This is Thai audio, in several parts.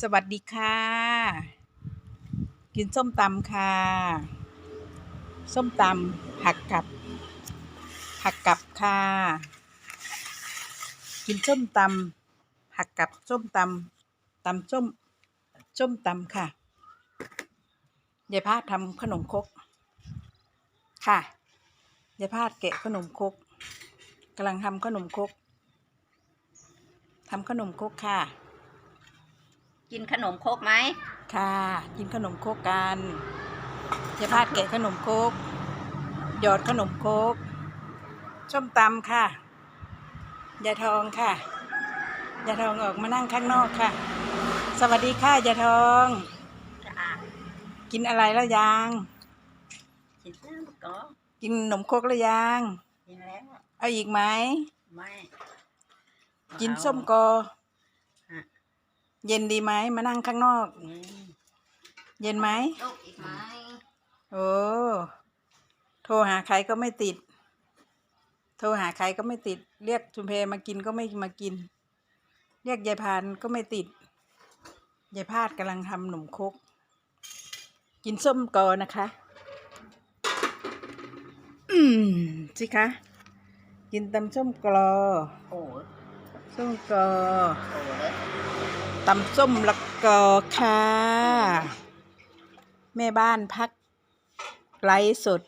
สวัสดีค่ะ กินส้มตำค่ะ ส้มตำผักกับผักกับค่ะ กินส้มตำผักกับส้มตำตำส้มส้มตำค่ะยายพาดทำขนมคก ค่ะยายพาดแกะขนมคกกำลังทำขนมคกทำขนมคกค่ะ กินขนมครกไหมค่ะ กินขนมโคกกันยายพาดแกะขนมโคกหยอดขนมโคกส้มตำค่ะยายทองค่ะยายทองออกมานั่งข้างนอกค่ะ สวัสดีค่ะยายทองจ้ากินอะไรแล้วยัง กินน้ำก็กินขนมโคกแล้วยัง กินแล้วเอาอีกไหมไม่กินส้มกอฮะ เย็นดีไหมมานั่งข้างนอกอืมเย็นไหมลูกอีกไหมโอ้โทรหาใครก็ไม่ติด โทรหาใครก็ไม่ติด เรียกชุมเพมากินก็ไม่มากิน เรียกยายพานก็ไม่ติดยายพาดกำลังทำหนมครกกินส้มกอนะคะ อืมสิคะ กินตำส้มกลอโอ้ยส้มกอโอ้เลย ตำส้มละกอค่ะ แม่บ้านพัก ไลฟ์สด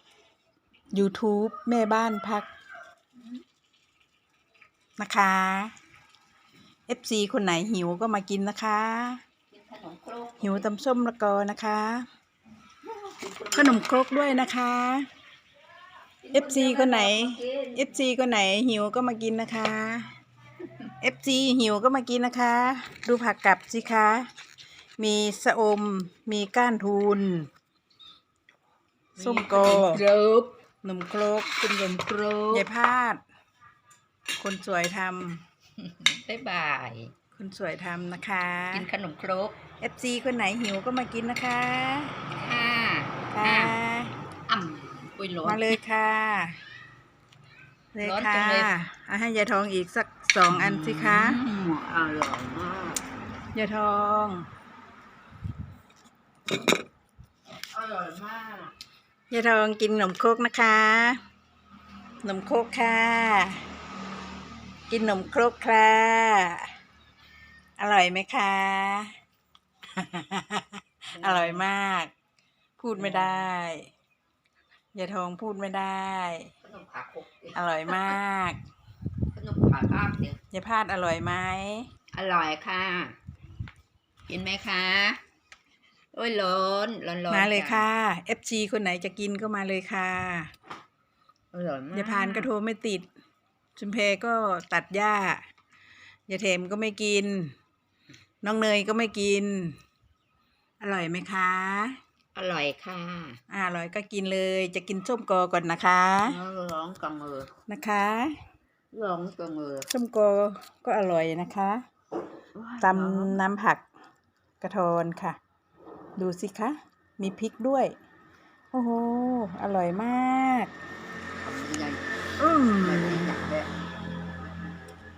YouTube แม่บ้านพัก นะคะ FC คนไหนหิวก็มากินนะคะกินขนมครกหิวตำส้มละกอนะคะ ขนมครกด้วยนะคะ FC คนไหน FC คนไหนหิวก็มากินนะคะ FC หิวก็มากินนะคะ ดูผักกับสิคะ มีสะอม มีก้านทูน ส้มโกครบนมครกกินขนมครกยายพาด คนสวยทบ๊ายบายำคนสวยทำนะคะ กินขนมครก FC คนไหนหิวก็มากินนะคะค่ะค่ะอ่ำอุ้ยร้อนมาเลยค่ะ เลยร้อนค่ะจังเลยเอาให้ยายทองอีกสักสองอันสิคะอืมอร่อยมากยายทอง อร่อยมากยายทองกินขนมโครกนะคะขนมโครกค่ะ กินขนมโครกค่ะ อร่อยไหมคะ อร่อยมาก พูดไม่ได้ยายทองพูดไม่ได้ขนมขาคกดิ อร่อยมาก ขนมขาภาพเดียวยายพาดอร่อยไหมอร่อยค่ะ กินไหมคะ โอ้ยร้อนร้อนร้อนมาเลยจังค่ะ FC คนไหนจะกินก็มาเลยค่ะอร่อยมากยายพานก็โทรไม่ติด ชุมเพก็ตัดหญ้ายายเทมก็ไม่กิน น้องเนยก็ไม่กิน อร่อยไหมคะ อร่อยค่ะอ่าอร่อยก็กินเลย จะกินส้มกอก่อนนะคะร้องกังเออนะคะร้องกังเออส้มกอก็อร่อยนะคะตำน้ำผักกระทอนค่ะ ดูสิคะ มีพริกด้วย โอ้โห อร่อยมากใหญ่อืมแบบนี้นะ